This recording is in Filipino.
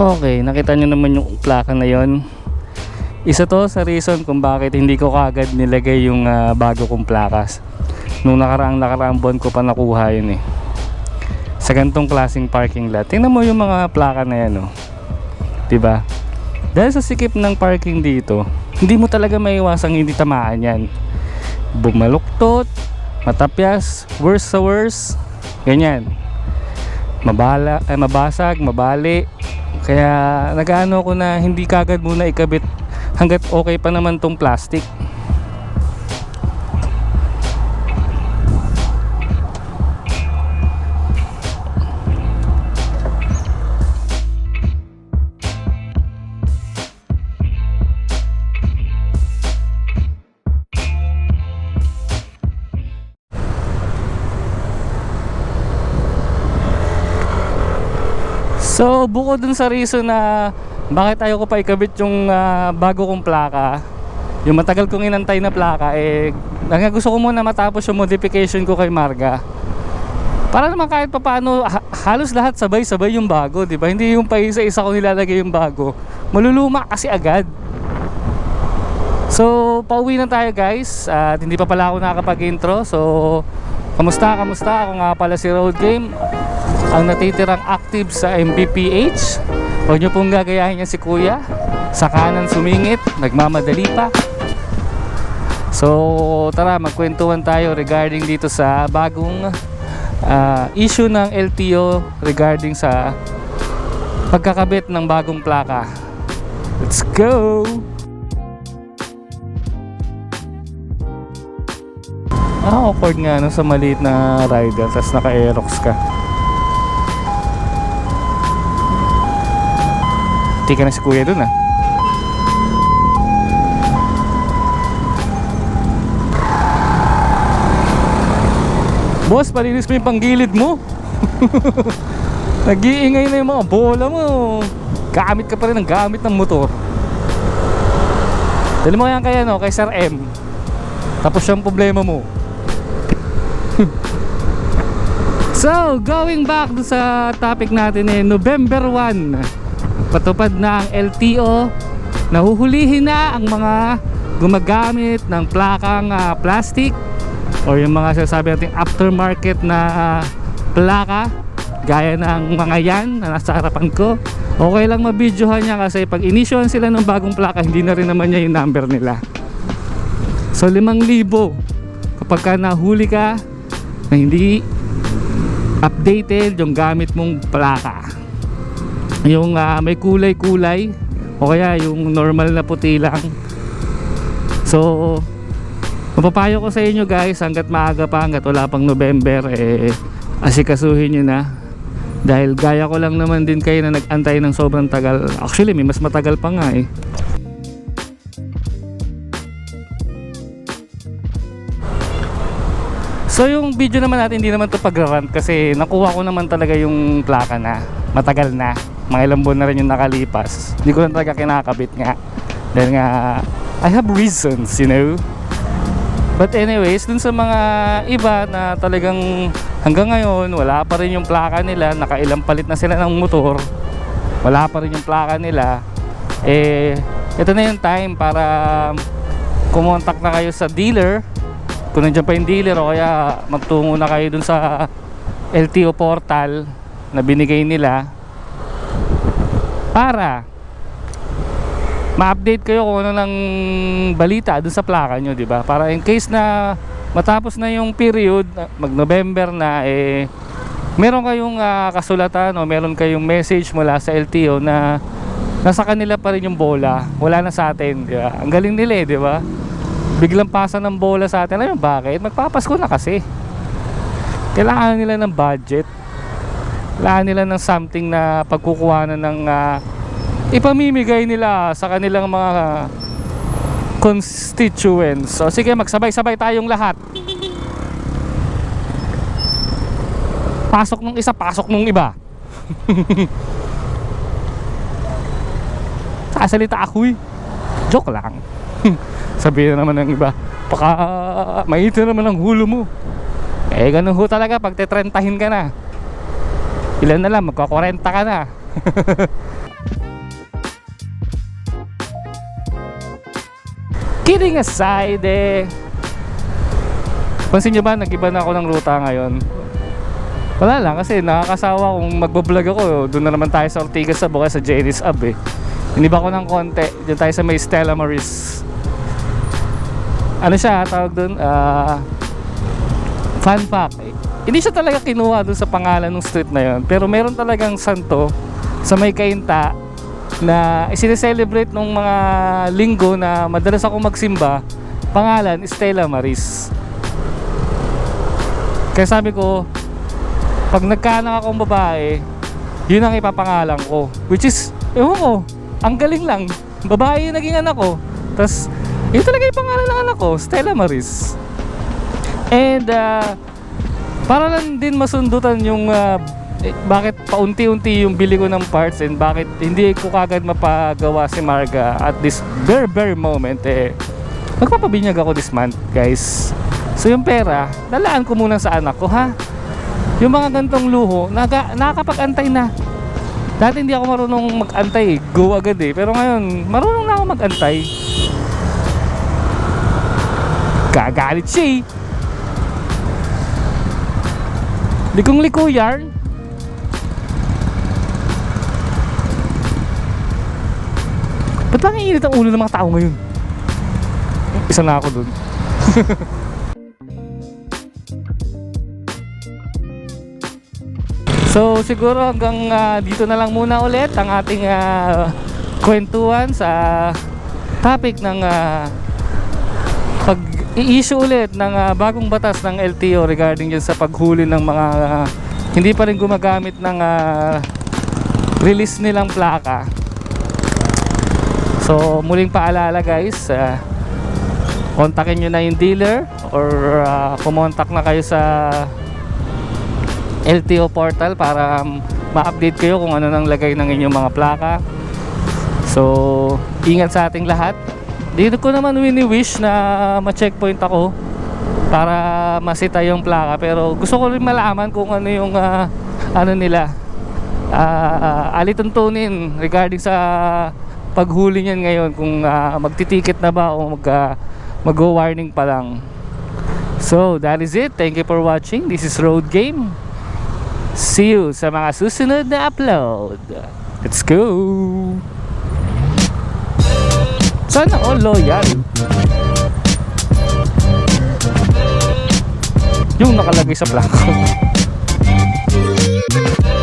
Okay, nakita nyo naman yung plaka na yon. Isa to sa reason kung bakit hindi ko kagad nilagay yung ah, bago kong plakas. Nung nakaraang nakaraang buwan ko pa nakuha yun eh. Sa ganitong klaseng parking lot. Tingnan mo yung mga plaka na yan oh. ba? Dahil sa sikip ng parking dito, hindi mo talaga maiwasang hindi tamaan yan. Bumaluktot, matapyas, worse sa worse, ganyan. Mabala, eh, mabasag, mabali. Kaya nagaano ko na hindi kagad muna ikabit hanggat okay pa naman tong plastic. So, bukod dun sa reason na bakit ayaw ko pa ikabit yung ah, bago kong plaka, yung matagal kong inantay na plaka, eh, nga gusto ko muna matapos yung modification ko kay Marga. Para naman kahit pa paano, ha- halos lahat sabay-sabay yung bago, di ba? Hindi yung pa isa-isa ko nilalagay yung bago. Maluluma kasi agad. So, pauwi na tayo guys. At hindi pa pala ako nakakapag-intro. So, kamusta, kamusta? Ako nga pala si Road Game ang natitirang active sa MBPH. Huwag nyo pong gagayahin niya si Kuya. Sa kanan sumingit, nagmamadali pa. So tara, magkwentuhan tayo regarding dito sa bagong ah, issue ng LTO regarding sa pagkakabit ng bagong plaka. Let's go! Ah, awkward nga no, sa maliit na rider tapos naka-aerox ka. Hindi ka na si kuya dun ah. Boss, palinis mo yung panggilid mo. Nag-iingay na yung mga bola mo. Gamit ka pa rin ng gamit ng motor. Dali mo yan kay, ano, kay Sir M. Tapos yung problema mo. so, going back sa topic natin eh, November 1 patupad na ang LTO nahuhulihin na ang mga gumagamit ng plakang ah, plastic or yung mga sinasabi natin aftermarket na ah, plaka. Gaya ng mga yan na nasa harapan ko. Okay lang mabidyohan niya kasi pag inisyohan sila ng bagong plaka hindi na rin naman niya yung number nila. So 5,000 kapag ka nahuli ka na hindi updated yung gamit mong plaka yung ah, may kulay-kulay o kaya yung normal na puti lang. So mapapayo ko sa inyo guys hanggat maaga pa hanggat wala pang November eh asikasuhin nyo na. Dahil gaya ko lang naman din kayo na nag-antay ng sobrang tagal. Actually may mas matagal pa nga eh. So yung video naman natin hindi naman to pagrarant kasi nakuha ko naman talaga yung plaka na. Matagal na mga ilang buwan na rin yung nakalipas. Hindi ko lang talaga kinakabit nga. Dahil nga I have reasons you know? But anyways dun sa mga iba na talagang hanggang ngayon wala pa rin yung plaka nila nakailang palit na sila ng motor wala pa rin yung plaka nila eh ito na yung time para kumontak na kayo sa dealer. Kung nandiyan pa yung dealer o kaya magtungo na kayo dun sa LTO portal na binigay nila para ma-update kayo kung ano ng balita dun sa plaka nyo, di ba? Para in case na matapos na yung period, mag-November na, eh, meron kayong ah, kasulatan o meron kayong message mula sa LTO na nasa kanila pa rin yung bola. Wala na sa atin, di ba? Ang galing nila eh, di ba? Biglang pasa ng bola sa atin. Alam bakit? Magpapasko na kasi. Kailangan nila ng budget. Kailangan nila ng something na pagkukuhanan ng ah, ipamimigay nila sa kanilang mga constituents. So sige, magsabay-sabay tayong lahat. Pasok nung isa, pasok nung iba. Sasalita ako eh. Joke lang. Sabihin na naman ng iba, baka mainit na naman ang hulo mo. Eh, ganun ho talaga pag tetrentahin ka na ilan na lang magka 40 ka na. Kidding aside eh. Pansin nyo ba nagiba na ako ng ruta ngayon? Wala lang kasi nakakasawa kung magbablog ako. Doon na naman tayo sa Ortigas sa bukas sa Janis Ab eh. Iniba ko ng konti dyan tayo sa may Stella Maris. Ano siya tawag doon? Uh, fun pack hindi siya talaga kinuha doon sa pangalan ng street na yon. Pero meron talagang santo sa may kainta na isineselebrate nung mga linggo na madalas ako magsimba. Pangalan, Stella Maris. Kaya sabi ko, pag nagkaanak akong babae, yun ang ipapangalan ko. Which is, ewan ko, ang galing lang. Babae yung naging anak ko. Tapos, yun talaga yung pangalan ng anak ko, Stella Maris. And, uh, para lang din masundutan yung uh, eh, bakit paunti-unti yung bili ko ng parts and bakit hindi ko kagad mapagawa si Marga at this very very moment eh magpapabinyag ako this month guys. So yung pera dalaan ko muna sa anak ko ha? Yung mga gantong luho naga, nakakapag-antay na. Dati hindi ako marunong mag-antay eh. go agad eh. Pero ngayon marunong na ako mag-antay. Gagalit siya eh Likong liko yarn. Ba't lang init ang ulo ng mga tao ngayon? Isa na ako dun. so siguro hanggang ah, dito na lang muna ulit ang ating ah, kwentuhan sa topic ng ah, pag i-issue ulit ng ah, bagong batas ng LTO regarding dyan sa paghuli ng mga ah, hindi pa rin gumagamit ng ah, release nilang plaka. So muling paalala guys ah, kontakin nyo na yung dealer or ah, kumontak na kayo sa LTO portal para um, ma-update kayo kung ano nang lagay ng inyong mga plaka. So ingat sa ating lahat dito ko naman wini-wish na ma-checkpoint ako para masita yung plaka. Pero gusto ko rin malaman kung ano yung ah, ano nila. Uh, alituntunin regarding sa paghuli niyan ngayon kung ah, magtitiket na ba o mag ah, mag-warning pa lang. So that is it. Thank you for watching. This is Road Game. See you sa mga susunod na upload. Let's go sana all loyal. Yung nakalagay sa plako.